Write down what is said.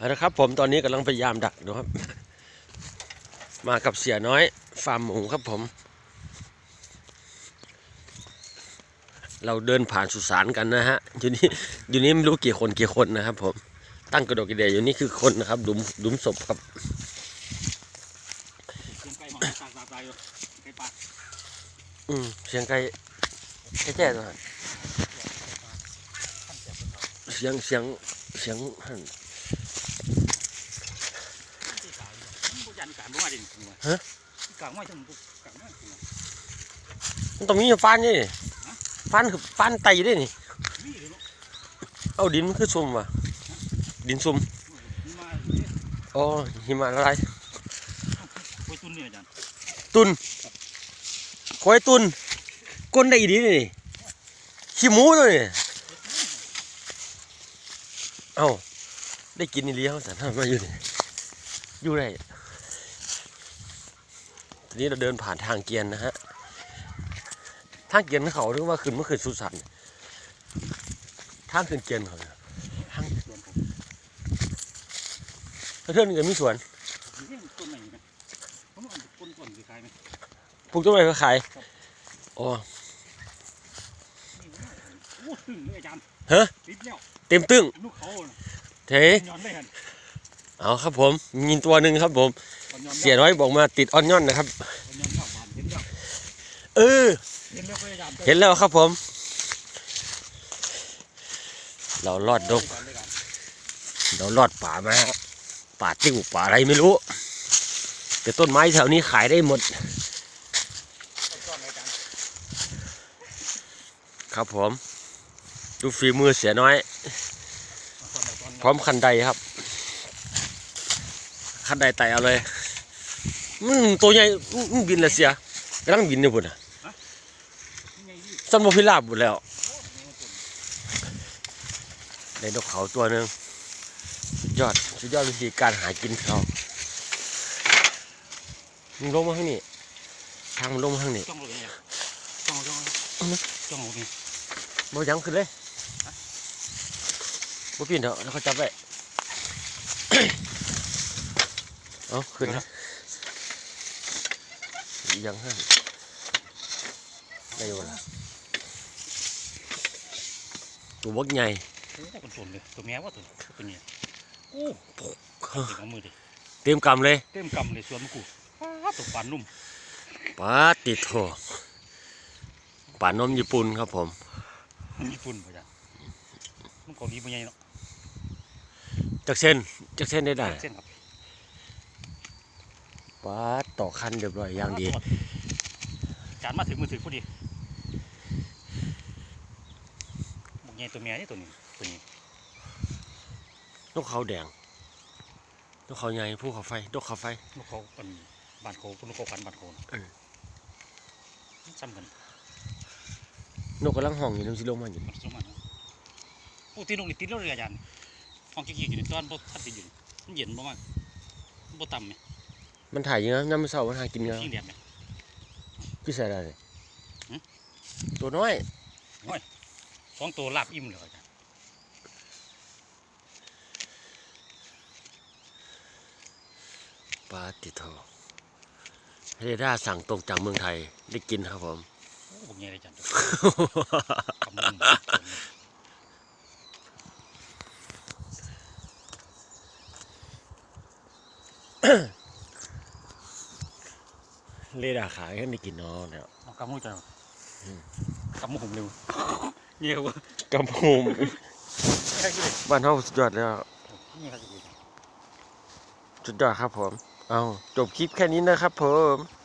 เอาละครับผมตอนนี้กำลังพยายามดักดูครับ มากับเสียน้อยฟาร์มหมูครับผม เราเดินผ่านสุสานกันนะฮะอยู่นี่อยู่นี่ไม่รู้กี่คนกี่คนนะครับผมตั้งกระโดดกระเดยอยู่นี่คือคนนะครับดุมดุมศพครับเสียงไก่มาตากตากตายอยู่ไก่ปลาอืมเสียงไก่แก่ๆตัวนั้นเสียงเสียงเสียงหั่น ที่กลาง มันบ่ยันการบ่มาดิคุณว่าฮะที่กลางว่าจังบ่กลางว่าคุณว่ามันต้องมีฟันนี่ฟันคือฟันไตด้วยนี่ มีเลยเนาะเอาดินมันคือซุ่มว่ะ ดินซุ่มมีมาเนี่ยอ๋อหิมะละลายไว้ตุนนี่อาจารย์ตุนคอยตุนก้นได้อีดีนี่ขี้หมูตัวนี่เอ้าได้กินนี่เลี้ยงสันทำมาอยู่นี่อยู่ได้ ทีนี้เราเดินผ่านทางเกียนนะฮะ ทางเกียนเขาเรียกว่าขึ้นเมื่อคืนสุสานทางขึ้นเกียนเขาเนี่ยส่วนผมเพื่อนก็มีสวนมีเรื่องต้นไหนไหมผมว่าต้นต้นคือขายไหมปลูกต้นไม้ก็ขายอ๋อนี่ว่าโอ้ตึงเลยอาจารย์ฮะติดแล้วเต็มตึ้งลูกเขาน่ะ เทย้อนได้หันเอาครับผมมีตัวหนึ่งครับผมมันย้อนเสียน้อยบอกมาติดออนยอนนะครับมันย้อนเข้าบ้านเห็นแล้วเออเห็นแล้วพยายามเห็นแล้วครับผม เราลอดดกเราลอดป่ามาป่าติ้วป่าอะไรไม่รู้แต่ต้นไม้แถวนี้ขายได้หมด ครับผม ดูฝีมือเสียน้อย พร้อมคันใดครับ คันใดไต่เอาเลยมึงตัวใหญ่มึงมึงบินละเสียกำลังบินอยู่พุ่นอะสันบพิราบหมดแล้วในนกเขาตัวหนึ่งสุดยอดสุดยอดวิธีการหากินเขามึงลงมาข้างนี้ทางมันลงมาข้างนี้จ้องเลยเนี่ยจ้องจ้องจ้องเลยบ่ยังขึ้นเลยบ่ปีนเถอะแล้วเขาจับไว้ เอาขึ้นนะยังห้ามได้อยู่ละตัวบักใหญ่โอ้เป็นส่วนเลยตัวแม่ว่าตัวตัวนี้โอ้เต็มของมือดิเตรียมกำเลย เต็มกำเลยส่วนมะกรูดตัวปานนุ่มปาติดโถป่านมญี่ปุ่นครับผม ญี่ปุ่นป่ะจ๊ะมันเกาหลีเป็นไงเนาะจากเส้นจากเส้นได้ได้เส้นครับ ปาดต่อคันเรียบร้อยอย่างดีจานมาถึงมือถือพอดีบุกใหญ่ตัวแม่นี่ตัวนี้ตัวนี้นกเขาแดงนกเขาใหญ่ภูเขาไฟนกเขาไฟลูกเขาเป็นบ้านเขาลูกเขาพันบ้านเขาเออซ้ำกันนกกำลังห้องอยู่น้ำสิลงมาอยู่มันสมานปูตีนกนี่ติดแล้วเรืออาจารย์ห้องกี้ๆอยู่ในตอนบ่ทัดติดอยู่มันเย็นบ่มากบ่ต่ำไหม มันถ่ายอยังไงน้ำมันเศร้ามันหากินยังขี้เดียดไหมพี่ใส่ได้เลยหืมตัวน้อย สองตัวลาบอิ่มเลยอาจารย์ปาติโทเรด้าสั่งตรงจากเมืองไทยได้กินครับผม โอ้บุกใหญ่เลยอาจารย์กำลัง เลดาขายให้ไม่กินนาะเนี่ยเอากำมือจังกำมือผมเร็วเงี้ยวะกำพูมบ้านเฮาสุดยอดแล้วนี่ครับกี่เลยสุดยอดครับผม เอาจบคลิปแค่นี้นะครับผม